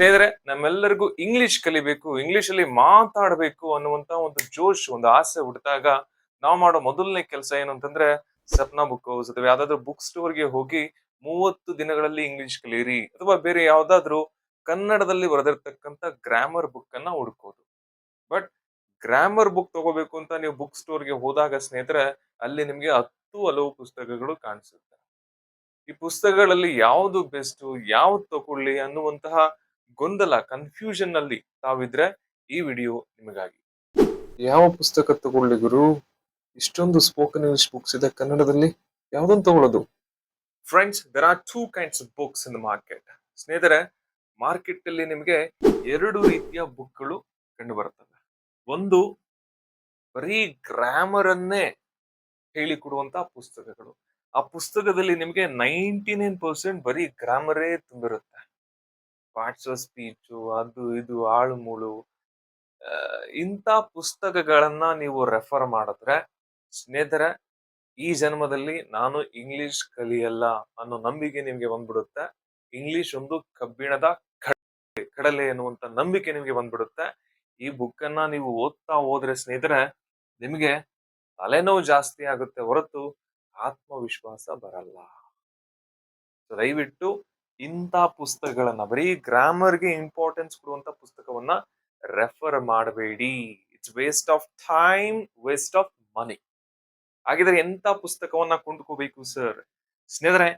ಸ್ನೇಹಿತರೆ, ನಮ್ಮೆಲ್ಲರಿಗೂ ಇಂಗ್ಲಿಷ್ ಕಲಿಬೇಕು ಇಂಗ್ಲಿಷ್ ಅಲ್ಲಿ ಮಾತಾಡಬೇಕು ಅನ್ನುವಂತ ಒಂದು ಜೋಶ್, ಒಂದು ಆಸೆ ಹುಟ್ಟಿದಾಗ ನಾವು ಮಾಡೋ ಮೊದಲನೇ ಕೆಲಸ ಏನು ಅಂತಂದ್ರೆ ಸಪ್ನಾ ಬುಕ್ ಹೌಸ್ ಅಥವಾ ಯಾವ್ದಾದ್ರು ಬುಕ್ ಸ್ಟೋರ್ಗೆ ಹೋಗಿ ಮೂವತ್ತು ದಿನಗಳಲ್ಲಿ ಇಂಗ್ಲಿಷ್ ಕಲಿಯಿರಿ, ಅಥವಾ ಬೇರೆ ಯಾವ್ದಾದ್ರು ಕನ್ನಡದಲ್ಲಿ ಬರೆದಿರ್ತಕ್ಕಂಥ ಗ್ರಾಮರ್ ಬುಕ್ ಅನ್ನ ಹುಡುಕೋದು. ಬಟ್ ಗ್ರಾಮರ್ ಬುಕ್ ತಗೋಬೇಕು ಅಂತ ನೀವು ಬುಕ್ ಸ್ಟೋರ್ಗೆ ಹೋದಾಗ ಸ್ನೇಹಿತರೆ, ಅಲ್ಲಿ ನಿಮ್ಗೆ ಹತ್ತು ಹಲವು ಪುಸ್ತಕಗಳು ಕಾಣಿಸುತ್ತೆ. ಈ ಪುಸ್ತಕಗಳಲ್ಲಿ ಯಾವುದು ಬೆಸ್ಟ್ ಯಾವ್ದು ತಗೊಳ್ಳಿ ಅನ್ನುವಂತಹ ಗೊಂದಲ ಕನ್ಫ್ಯೂಷನ್ ಅಲ್ಲಿ ತಾವಿದ್ರೆ ಈ ವಿಡಿಯೋ ನಿಮಗಾಗಿ. ಯಾವ ಪುಸ್ತಕ ತಗೊಳ್ಳಿ ಗುರು? ಇಷ್ಟೊಂದು ಸ್ಪೋಕನ್ ಇಂಗ್ಲಿಷ್ ಬುಕ್ಸ್ ಇದೆ ಕನ್ನಡದಲ್ಲಿ. ಯಾವ್ದೊಂದು ತಗೊಳ್ಳೋದು? Friends there are two kinds of books in market ಸ್ನೇಹಿತರೆ ಮಾರ್ಕೆಟ್ ಅಲ್ಲಿ ನಿಮಗೆ ಎರಡು ರೀತಿಯ ಬುಕ್ಗಳು ಕಂಡು ಬರುತ್ತವೆ ಒಂದು ಬರೀ ಗ್ರಾಮರ್ ಅನ್ನೇ ಹೇಳಿಕೊಡುವಂತಹ ಪುಸ್ತಕಗಳು. ಆ ಪುಸ್ತಕದಲ್ಲಿ ನಿಮಗೆ ನೈಂಟಿ ನೈನ್ ಪರ್ಸೆಂಟ್ ಬರೀ ಗ್ರಾಮರೇ ತುಂಬಿರುತ್ತೆ. ಪಾರ್ಟ್ಸ್ ಆಫ್ ಸ್ಪೀಚು ಅದು ಇದು, ಆಳು ಮೂಳು ಇಂಥ ಪುಸ್ತಕಗಳನ್ನು ನೀವು ರೆಫರ್ ಮಾಡಿದ್ರೆ, ಸ್ನೇಹಿತರೆ, ಈ ಜನ್ಮದಲ್ಲಿ ನಾನು ಇಂಗ್ಲಿಷ್ ಕಲಿಯಲ್ಲ ಅನ್ನೋ ನಂಬಿಕೆ ನಿಮಗೆ ಬಂದ್ಬಿಡುತ್ತೆ. ಇಂಗ್ಲಿಷ್ ಒಂದು ಕಬ್ಬಿಣದ ಕಡಲೆ ಕಡಲೆ ಎನ್ನುವಂತ ನಂಬಿಕೆ ನಿಮಗೆ ಬಂದ್ಬಿಡುತ್ತೆ. ಈ ಬುಕ್ ಅನ್ನ ನೀವು ಓದ್ತಾ ಹೋದ್ರೆ ಸ್ನೇಹಿತರೆ, ನಿಮಗೆ ತಲೆನೋವು ಜಾಸ್ತಿ ಆಗುತ್ತೆ ಹೊರತು ಆತ್ಮವಿಶ್ವಾಸ ಬರಲ್ಲ. ದಯವಿಟ್ಟು ಇಂಥ ಪುಸ್ತಕಗಳನ್ನ, ಬರೀ ಗ್ರಾಮರ್ಗೆ ಇಂಪಾರ್ಟೆನ್ಸ್ ಕೊಡುವಂತ ಪುಸ್ತಕವನ್ನ ರೆಫರ್ ಮಾಡಬೇಡಿ. It's waste of time waste of money ಹಾಗಿದ್ರೆ ಎಂತ ಪುಸ್ತಕವನ್ನ ಕೊಂಡ್ಕೋಬೇಕು ಸರ್ ಸ್ನೇಹಿತರೆ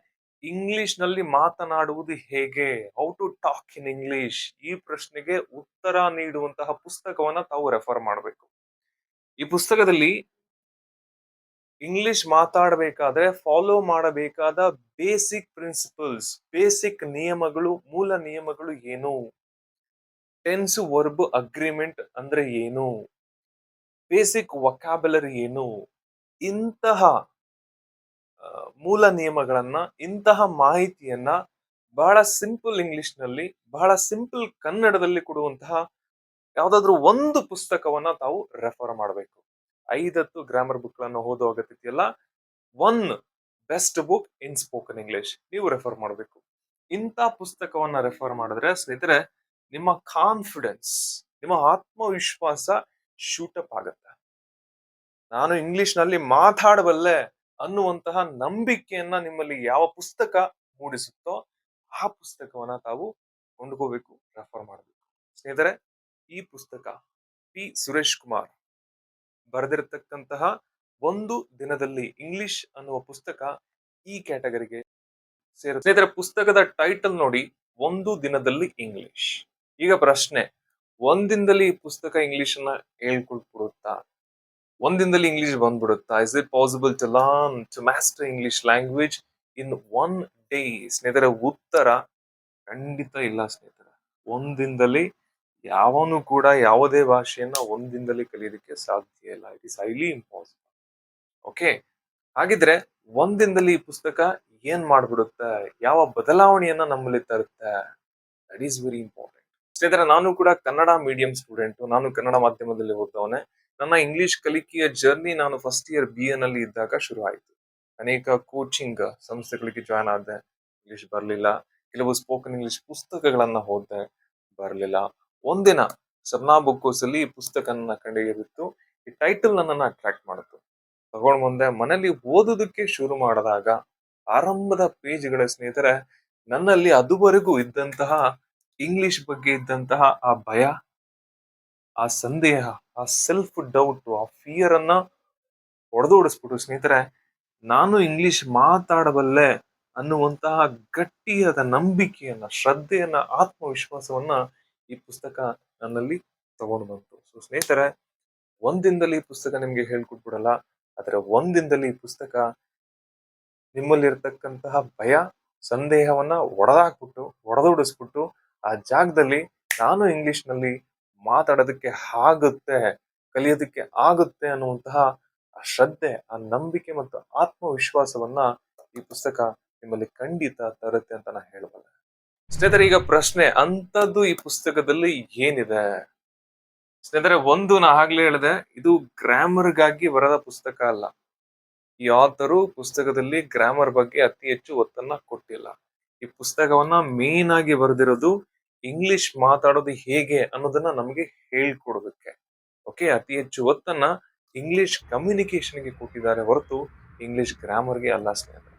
ಇಂಗ್ಲಿಷ್ನಲ್ಲಿ ಮಾತನಾಡುವುದು ಹೇಗೆ? How to talk in English ಈ ಪ್ರಶ್ನೆಗೆ ಉತ್ತರ ನೀಡುವಂತಹ ಪುಸ್ತಕವನ್ನ ತಾವು ರೆಫರ್ ಮಾಡಬೇಕು. ಈ ಪುಸ್ತಕದಲ್ಲಿ ಇಂಗ್ಲಿಷ್ ಮಾತಾಡಬೇಕಾದ್ರೆ ಫಾಲೋ ಮಾಡಬೇಕಾದ ಬೇಸಿಕ್ ಪ್ರಿನ್ಸಿಪಲ್ಸ್ ಬೇಸಿಕ್ ನಿಯಮಗಳು, ಮೂಲ ನಿಯಮಗಳು ಏನು? ಟೆನ್ಸ್ ವರ್ಬ್ ಅಗ್ರಿಮೆಂಟ್ ಅಂದ್ರೆ ಏನು? ಬೇಸಿಕ್ ವೊಕ್ಯಾಬುಲರಿ ಏನು? ಇಂತಹ ಮೂಲ ನಿಯಮಗಳನ್ನ, ಇಂತಹ ಮಾಹಿತಿಯನ್ನ ಬಹಳ ಸಿಂಪಲ್ ಇಂಗ್ಲಿಷ್ನಲ್ಲಿ ಬಹಳ ಸಿಂಪಲ್ ಕನ್ನಡದಲ್ಲಿ ಕೊಡುವಂತಹ ಯಾವುದಾದ್ರೂ ಒಂದು ಪುಸ್ತಕವನ್ನ ತಾವು ರೆಫರ್ ಮಾಡಬೇಕು. ಐದತ್ತು ಗ್ರಾಮರ್ ಬುಕ್ಗಳನ್ನು ಓದೋ ಅಗತ್ಯ ಇಲ್ಲ one best book in spoken English ನೀವು ರೆಫರ್ ಮಾಡಬೇಕು. ಇಂಥ ಪುಸ್ತಕವನ್ನ ರೆಫರ್ ಮಾಡಿದ್ರೆ ಸ್ನೇಹಿತರೆ, ನಿಮ್ಮ ಕಾನ್ಫಿಡೆನ್ಸ್ ನಿಮ್ಮ ಆತ್ಮವಿಶ್ವಾಸ ಶೂಟಪ್ ಆಗುತ್ತೆ. ನಾನು ಇಂಗ್ಲಿಷ್ನಲ್ಲಿ ಮಾತಾಡಬಲ್ಲೆ ಅನ್ನುವಂತಹ ನಂಬಿಕೆಯನ್ನ ನಿಮ್ಮಲ್ಲಿ ಯಾವ ಪುಸ್ತಕ ಮೂಡಿಸುತ್ತೋ ಆ ಪುಸ್ತಕವನ್ನ ತಾವು ಕೊಂಡ್ಕೋಬೇಕು ರೆಫರ್ ಮಾಡಬೇಕು. ಸ್ನೇಹಿತರೆ, ಈ ಪುಸ್ತಕ ಪಿ. ಸುರೇಶ್ ಕುಮಾರ್ ಬರೆದಿರತಕ್ಕಂತಹ ಒಂದು ದಿನದಲ್ಲಿ ಇಂಗ್ಲಿಷ್ ಅನ್ನುವ ಪುಸ್ತಕ ಈ ಕ್ಯಾಟಗರಿಗೆ ಸೇರುತ್ತೆ. ಸ್ನೇಹಿತರ, ಪುಸ್ತಕದ ಟೈಟಲ್ ನೋಡಿ, ಒಂದು ದಿನದಲ್ಲಿ ಇಂಗ್ಲಿಷ್. ಈಗ ಪ್ರಶ್ನೆ, ಒಂದಿನದಲ್ಲಿ ಈ ಪುಸ್ತಕ ಇಂಗ್ಲಿಷ್ ಅನ್ನ ಹೇಳ್ಕೊಳ್ಬಿಡುತ್ತಾ ಒಂದಿನದಲ್ಲಿ English ಬಂದ್ಬಿಡುತ್ತಾ? Is it possible to learn to master English language in one day ಸ್ನೇಹಿತರ, ಉತ್ತರ ಖಂಡಿತ ಇಲ್ಲ ಸ್ನೇಹಿತರ. ಒಂದಿನದಲ್ಲಿ ಯಾವನು ಕೂಡ ಯಾವುದೇ ಭಾಷೆಯನ್ನ ಒಂದಿನದಲ್ಲಿ ಕಲಿಯೋದಕ್ಕೆ ಸಾಧ್ಯ ಇಲ್ಲ. It is highly impossible okay ಹಾಗಿದ್ರೆ ಒಂದಿನದಲ್ಲಿ ಈ ಪುಸ್ತಕ ಏನ್ ಮಾಡ್ಬಿಡುತ್ತೆ? ಯಾವ ಬದಲಾವಣೆಯನ್ನ ನಮ್ಮಲ್ಲಿ ತರುತ್ತೆ? ದಟ್ ಈಸ್ ವೆರಿ ಇಂಪಾರ್ಟೆಂಟ್ ಸ್ನೇಹಿತರೆ, ನಾನು ಕೂಡ ಕನ್ನಡ ಮೀಡಿಯಂ ಸ್ಟೂಡೆಂಟ್ ನಾನು ಕನ್ನಡ ಮಾಧ್ಯಮದಲ್ಲಿ ಓದ್ದವನೆ. ನನ್ನ ಇಂಗ್ಲಿಷ್ ಕಲಿಕೆಯ ಜರ್ನಿ ನಾನು ಫಸ್ಟ್ ಇಯರ್ ಬಿ ಎ ನಲ್ಲಿ ಇದ್ದಾಗ ಶುರು ಆಯಿತು ಅನೇಕ ಕೋಚಿಂಗ್ ಸಂಸ್ಥೆಗಳಿಗೆ ಜಾಯ್ನ್ ಆದೆ. ಇಂಗ್ಲಿಷ್ ಬರಲಿಲ್ಲ. ಕೆಲವು ಸ್ಪೋಕನ್ ಇಂಗ್ಲಿಷ್ ಪುಸ್ತಕಗಳನ್ನ ಓದ್ದೆ. ಬರಲಿಲ್ಲ. ಒಂದಿನ ಸಬ್ನಾ ಬುಕ್ಕೋಸ್ ಅಲ್ಲಿ ಈ ಪುಸ್ತಕನ ಕಂಡುಹಿಡಿದಿತ್ತು ಈ ಟೈಟಲ್ ನನ್ನನ್ನು ಅಟ್ರಾಕ್ಟ್ ಮಾಡಿತು ತಗೊಂಡ್ ಮುಂದೆ ಮನೇಲಿ ಓದೋದಕ್ಕೆ ಶುರು ಮಾಡಿದಾಗ ಆರಂಭದ ಪೇಜ್ಗಳ ಸ್ನೇಹಿತರೆ, ನನ್ನಲ್ಲಿ ಅದುವರೆಗೂ ಇದ್ದಂತಹ ಇಂಗ್ಲಿಷ್ ಬಗ್ಗೆ ಇದ್ದಂತಹ ಆ ಭಯ, ಆ ಸಂದೇಹ, ಆ ಸೆಲ್ಫ್ ಡೌಟ್ ಆ ಫಿಯರ್ ಅನ್ನ ಹೊಡೆದೋಡಿಸ್ಬಿಟ್ಟು ಸ್ನೇಹಿತರೆ, ನಾನು ಇಂಗ್ಲಿಷ್ ಮಾತಾಡಬಲ್ಲೆ ಅನ್ನುವಂತಹ ಗಟ್ಟಿಯಾದ ನಂಬಿಕೆಯನ್ನ, ಶ್ರದ್ಧೆಯನ್ನ, ಆತ್ಮವಿಶ್ವಾಸವನ್ನ ಈ ಪುಸ್ತಕ ನನ್ನಲ್ಲಿ ತಗೊಂಡು ಬಂತು. ಸೊ ಸ್ನೇಹಿತರೆ, ಒಂದಿನದಲ್ಲಿ ಈ ಪುಸ್ತಕ ನಿಮಗೆ ಹೇಳ್ಕೊಟ್ಬಿಡಲ್ಲ, ಆದರೆ ಒಂದಿನದಲ್ಲಿ ಈ ಪುಸ್ತಕ ನಿಮ್ಮಲ್ಲಿರ್ತಕ್ಕಂತಹ ಭಯ, ಸಂದೇಹವನ್ನ ಒಡೆದಾಕ್ಬಿಟ್ಟು ಒಡೆದೋಡಿಸ್ಬಿಟ್ಟು ಆ ಜಾಗದಲ್ಲಿ ನಾನು ಇಂಗ್ಲಿಷ್ನಲ್ಲಿ ಮಾತಾಡೋದಕ್ಕೆ ಆಗುತ್ತೆ, ಕಲಿಯೋದಕ್ಕೆ ಆಗುತ್ತೆ ಅನ್ನುವಂತಹ ಆ ಶ್ರದ್ಧೆ, ಆ ನಂಬಿಕೆ ಮತ್ತು ಆತ್ಮವಿಶ್ವಾಸವನ್ನ ಈ ಪುಸ್ತಕ ನಿಮ್ಮಲ್ಲಿ ಖಂಡಿತ ತರುತ್ತೆ ಅಂತ ನಾನು ಹೇಳಬಲ್ಲೆ. ಸ್ನೇಹಿತರೆ, ಈಗ ಪ್ರಶ್ನೆ, ಅಂಥದ್ದು ಈ ಪುಸ್ತಕದಲ್ಲಿ ಏನಿದೆ? ಸ್ನೇಹಿತರೆ, ಒಂದು ನಾ ಆಗ್ಲೇ ಹೇಳಿದೆ, ಇದು ಗ್ರಾಮರ್ಗಾಗಿ ಬರದ ಪುಸ್ತಕ ಅಲ್ಲ. ಈ ಆತರು ಪುಸ್ತಕದಲ್ಲಿ ಗ್ರಾಮರ್ ಬಗ್ಗೆ ಅತಿ ಹೆಚ್ಚು ಒತ್ತನ್ನ ಕೊಟ್ಟಿಲ್ಲ. ಈ ಪುಸ್ತಕವನ್ನ ಮೇನ್ ಆಗಿ ಬರೆದಿರೋದು ಇಂಗ್ಲಿಷ್ ಮಾತಾಡೋದು ಹೇಗೆ ಅನ್ನೋದನ್ನ ನಮಗೆ ಹೇಳ್ಕೊಡೋದಕ್ಕೆ. ಓಕೆ ಅತಿ ಹೆಚ್ಚು ಒತ್ತನ್ನ ಇಂಗ್ಲಿಷ್ ಕಮ್ಯುನಿಕೇಶನ್ಗೆ ಕೊಟ್ಟಿದ್ದಾರೆ ಹೊರತು ಇಂಗ್ಲಿಷ್ ಗ್ರಾಮರ್ಗೆ ಅಲ್ಲ ಸ್ನೇಹಿತರೆ.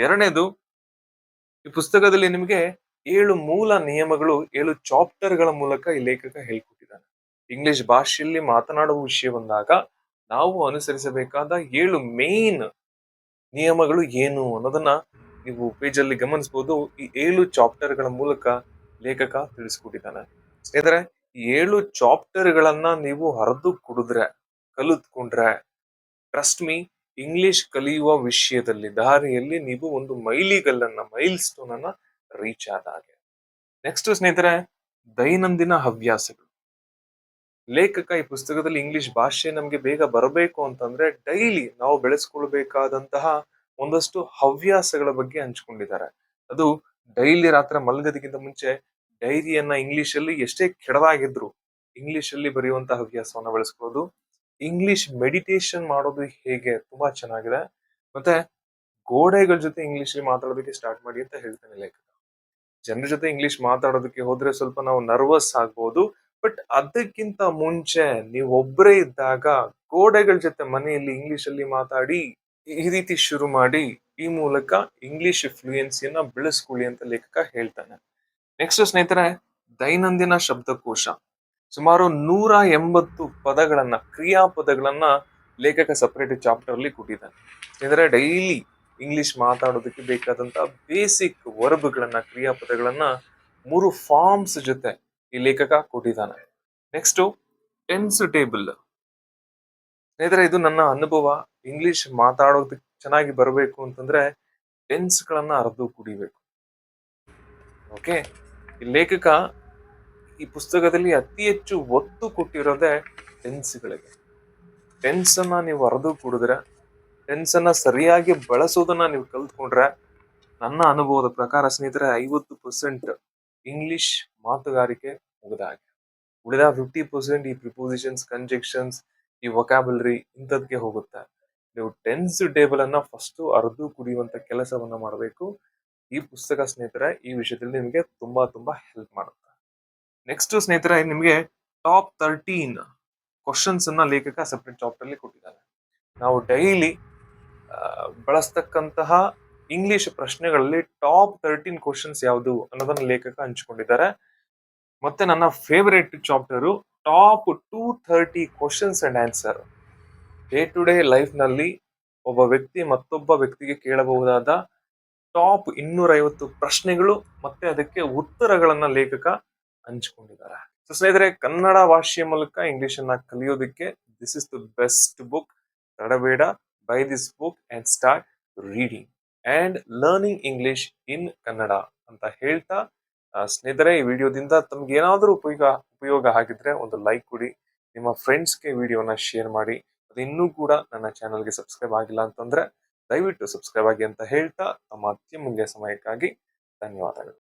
ಎರಡನೇದು, ಈ ಪುಸ್ತಕದಲ್ಲಿ ನಿಮಗೆ ಏಳು ಮೂಲ ನಿಯಮಗಳು, ಏಳು ಚಾಪ್ಟರ್ಗಳ ಮೂಲಕ ಈ ಲೇಖಕ ಹೇಳ್ಕೊಟ್ಟಿದ್ದಾನೆ. ಇಂಗ್ಲಿಷ್ ಭಾಷೆಯಲ್ಲಿ ಮಾತನಾಡುವ ವಿಷಯ ಬಂದಾಗ ನಾವು ಅನುಸರಿಸಬೇಕಾದ ಏಳು ಮೇನ್ ನಿಯಮಗಳು ಏನು ಅನ್ನೋದನ್ನ ನೀವು ಪೇಜಲ್ಲಿ ಗಮನಿಸಬಹುದು ಈ ಏಳು ಚಾಪ್ಟರ್ಗಳ ಮೂಲಕ ಲೇಖಕ ತಿಳಿಸ್ಕೊಟ್ಟಿದ್ದಾನೆ. ಸ್ನೇಹಿತರೆ ಏಳು ಚಾಪ್ಟರ್ಗಳನ್ನ ನೀವು ಹರಿದು ಕುಡಿದ್ರೆ, ಕಲಿತ್ಕೊಂಡ್ರೆ ಟ್ರಸ್ಟ್ ಮೀ ಇಂಗ್ಲಿಷ್ ಕಲಿಯುವ ವಿಷಯದಲ್ಲಿ, ದಾರಿಯಲ್ಲಿ ನೀವು ಒಂದು ಮೈಲಿಗಲ್ಲನ್ನ ಮೈಲ್ ಸ್ಟೋನ್ ಅನ್ನ ರೀಚ್ ಆದ ಹಾಗೆ. ನೆಕ್ಸ್ಟ್ ಸ್ನೇಹಿತರೆ, ದೈನಂದಿನ ಹವ್ಯಾಸಗಳು. ಲೇಖಕ ಈ ಪುಸ್ತಕದಲ್ಲಿ ಇಂಗ್ಲಿಷ್ ಭಾಷೆ ನಮ್ಗೆ ಬೇಗ ಬರಬೇಕು ಅಂತಂದ್ರೆ ಡೈಲಿ ನಾವು ಬೆಳೆಸ್ಕೊಳ್ಬೇಕಾದಂತಹ ಒಂದಷ್ಟು ಹವ್ಯಾಸಗಳ ಬಗ್ಗೆ ಹಂಚ್ಕೊಂಡಿದ್ದಾರೆ. ಅದು ಡೈಲಿ ರಾತ್ರಿ ಮಲಗೋದಕ್ಕಿಂತ ಮುಂಚೆ ಡೈರಿಯನ್ನ ಇಂಗ್ಲಿಷ್ ಅಲ್ಲಿ ಎಷ್ಟೇ ಕೆಡದಾಗಿದ್ರು ಇಂಗ್ಲಿಷ್ ಅಲ್ಲಿ ಬರೆಯುವಂತಹ ಹವ್ಯಾಸವನ್ನ ಬೆಳೆಸ್ಕೊಳ್ಳೋದು ಇಂಗ್ಲಿಷ್ ಮೆಡಿಟೇಷನ್ ಮಾಡೋದು ಹೇಗೆ ತುಂಬಾ ಚೆನ್ನಾಗಿದೆ. ಮತ್ತೆ ಗೋಡೆಗಳ ಜೊತೆ ಇಂಗ್ಲಿಷ್ ಅಲ್ಲಿ ಮಾತಾಡೋದಕ್ಕೆ ಸ್ಟಾರ್ಟ್ ಮಾಡಿ ಅಂತ ಹೇಳ್ತಾನೆ ಲೇಖಕ ಜನರ ಜೊತೆ ಇಂಗ್ಲಿಷ್ ಮಾತಾಡೋದಕ್ಕೆ ಹೋದ್ರೆ ಸ್ವಲ್ಪ ನಾವು ನರ್ವಸ್ ಆಗ್ಬೋದು. ಬಟ್ ಅದಕ್ಕಿಂತ ಮುಂಚೆ ನೀವು ಒಬ್ಬರೇ ಇದ್ದಾಗ ಗೋಡೆಗಳ ಜೊತೆ ಮನೆಯಲ್ಲಿ ಇಂಗ್ಲಿಷ್ ಅಲ್ಲಿ ಮಾತಾಡಿ, ಈ ರೀತಿ ಶುರು ಮಾಡಿ, ಈ ಮೂಲಕ ಇಂಗ್ಲಿಷ್ ಫ್ಲೂಯೆನ್ಸಿಯನ್ನ ಬೆಳೆಸ್ಕೊಳ್ಳಿ ಅಂತ ಲೇಖಕ ಹೇಳ್ತಾನೆ. ನೆಕ್ಸ್ಟ್ ಸ್ನೇಹಿತರೆ, ದೈನಂದಿನ ಶಬ್ದಕೋಶ. ಸುಮಾರು ನೂರ ಎಂಬತ್ತು ಪದಗಳನ್ನ, ಕ್ರಿಯಾಪದಗಳನ್ನ ಲೇಖಕ ಸಪರೇಟ್ ಚಾಪ್ಟರ್ ಅಲ್ಲಿ ಕೊಟ್ಟಿದ್ದಾನೆ. ಸ್ನೇಹಿತರೆ ಡೈಲಿ ಇಂಗ್ಲಿಷ್ ಮಾತಾಡೋದಕ್ಕೆ ಬೇಕಾದಂತ ಬೇಸಿಕ್ ವರ್ಬ್ಗಳನ್ನ, ಕ್ರಿಯಾಪದಗಳನ್ನ ಮೂರು ಫಾರ್ಮ್ಸ್ ಜೊತೆ ಈ ಲೇಖಕ ಕೊಟ್ಟಿದ್ದಾನೆ. ನೆಕ್ಸ್ಟ್ ಟೆನ್ಸ್ ಟೇಬಲ್ ಸ್ನೇಹಿತರೆ, ಇದು ನನ್ನ ಅನುಭವ. ಇಂಗ್ಲಿಷ್ ಮಾತಾಡೋದಕ್ಕೆ ಚೆನ್ನಾಗಿ ಬರಬೇಕು ಅಂತಂದ್ರೆ ಟೆನ್ಸ್ ಗಳನ್ನ ಅರ್ದು ಕುಡಿಬೇಕು. ಓಕೆ ಈ ಲೇಖಕ ಈ ಪುಸ್ತಕದಲ್ಲಿ ಅತಿ ಹೆಚ್ಚು ಒತ್ತು ಕೊಟ್ಟಿರೋದೇ ಟೆನ್ಸ್ಗಳಿಗೆ ಟೆನ್ಸ್ ಅನ್ನ ನೀವು ಅರ್ದು ಕುಡಿದ್ರೆ ಟೆನ್ಸ್ ಅನ್ನ ಸರಿಯಾಗಿ ಬಳಸೋದನ್ನ ನೀವು ಕಲ್ತ್ಕೊಂಡ್ರೆ ನನ್ನ ಅನುಭವದ ಪ್ರಕಾರ ಸ್ನೇಹಿತರೆ, ಐವತ್ತು ಪರ್ಸೆಂಟ್ ಇಂಗ್ಲಿಷ್ ಮಾತುಗಾರಿಕೆ ಮುಗಿದ ಹಾಗೆ. ಉಳಿದ ಫಿಫ್ಟಿ ಪರ್ಸೆಂಟ್ ಈ ಪ್ರಿಪೋಸಿಷನ್ಸ್ ಕಂಜೆಕ್ಷನ್ಸ್ ಈ ವೊಕ್ಯಾಬುಲರಿ ಇಂಥದ್ಕೆ ಹೋಗುತ್ತೆ. ನೀವು ಟೆನ್ಸ್ ಟೇಬಲ್ ಅನ್ನ ಫಸ್ಟ್ ಅರ್ದು ಕುಡಿಯುವಂತ ಕೆಲಸವನ್ನ ಮಾಡಬೇಕು. ಈ ಪುಸ್ತಕ ಸ್ನೇಹಿತರೆ, ಈ ವಿಷಯದಲ್ಲಿ ನಿಮಗೆ ತುಂಬಾ ತುಂಬಾ ಹೆಲ್ಪ್ ಮಾಡುತ್ತೆ. ನೆಕ್ಸ್ಟ್ ಸ್ನೇಹಿತರೆ, ನಿಮಗೆ ಟಾಪ್ ತರ್ಟೀನ್ ಕ್ವಶನ್ಸ್ ಅನ್ನ ಲೇಖಕ ಸೆಪರೇಟ್ ಚಾಪ್ಟರ್ ಅಲ್ಲಿ ಕೊಟ್ಟಿದ್ದಾರೆ ನಾವು ಡೈಲಿ ಬಳಸ್ತಕ್ಕಂತಹ ಇಂಗ್ಲಿಷ್ ಪ್ರಶ್ನೆಗಳಲ್ಲಿ ಟಾಪ್ ತರ್ಟೀನ್ ಕ್ವಶನ್ಸ್ ಯಾವುದು ಅನ್ನೋದನ್ನ ಲೇಖಕ ಹಂಚಿಕೊಂಡಿದ್ದಾರೆ. ಮತ್ತೆ ನನ್ನ favourite chapter top two thirty questions and answer. Day to day ಲೈಫ್ನಲ್ಲಿ ಒಬ್ಬ ವ್ಯಕ್ತಿ ಮತ್ತೊಬ್ಬ ವ್ಯಕ್ತಿಗೆ ಕೇಳಬಹುದಾದ ಟಾಪ್ ಇನ್ನೂರ ಐವತ್ತು ಪ್ರಶ್ನೆಗಳು ಮತ್ತೆ ಅದಕ್ಕೆ ಉತ್ತರಗಳನ್ನು ಲೇಖಕ ಹಂಚಿಕೊಂಡಿದ್ದಾರೆ. ಸೊ ಸ್ನೇಹಿತರೆ, ಕನ್ನಡ ಭಾಷೆಯ ಮೂಲಕ ಇಂಗ್ಲಿಷ್ ಅನ್ನ ಕಲಿಯೋದಕ್ಕೆ this is the best book ತಡಬೇಡ. Buy this book and start reading and learning English in Kannada ಅಂತ ಹೇಳ್ತಾ ಸ್ನೇಹಿತರೆ, ಈ ವಿಡಿಯೋದಿಂದ ತಮ್ಗೆ ಏನಾದರೂ ಉಪಯೋಗ ಉಪಯೋಗ ಆಗಿದ್ರೆ ಒಂದು ಲೈಕ್ ಕೊಡಿ, ನಿಮ್ಮ ಫ್ರೆಂಡ್ಸ್ಗೆ ವಿಡಿಯೋನ ಶೇರ್ ಮಾಡಿ, ಅದು ಇನ್ನೂ ಕೂಡ ನನ್ನ ಚಾನಲ್ಗೆ ಸಬ್ಸ್ಕ್ರೈಬ್ ಆಗಿಲ್ಲ ಅಂತಂದ್ರೆ ದಯವಿಟ್ಟು ಸಬ್ಸ್ಕ್ರೈಬ್ ಆಗಿ ಅಂತ ಹೇಳ್ತಾ, ತಮ್ಮ ಅತ್ಯಮೂಲ್ಯ ಸಮಯಕ್ಕಾಗಿ ಧನ್ಯವಾದಗಳು.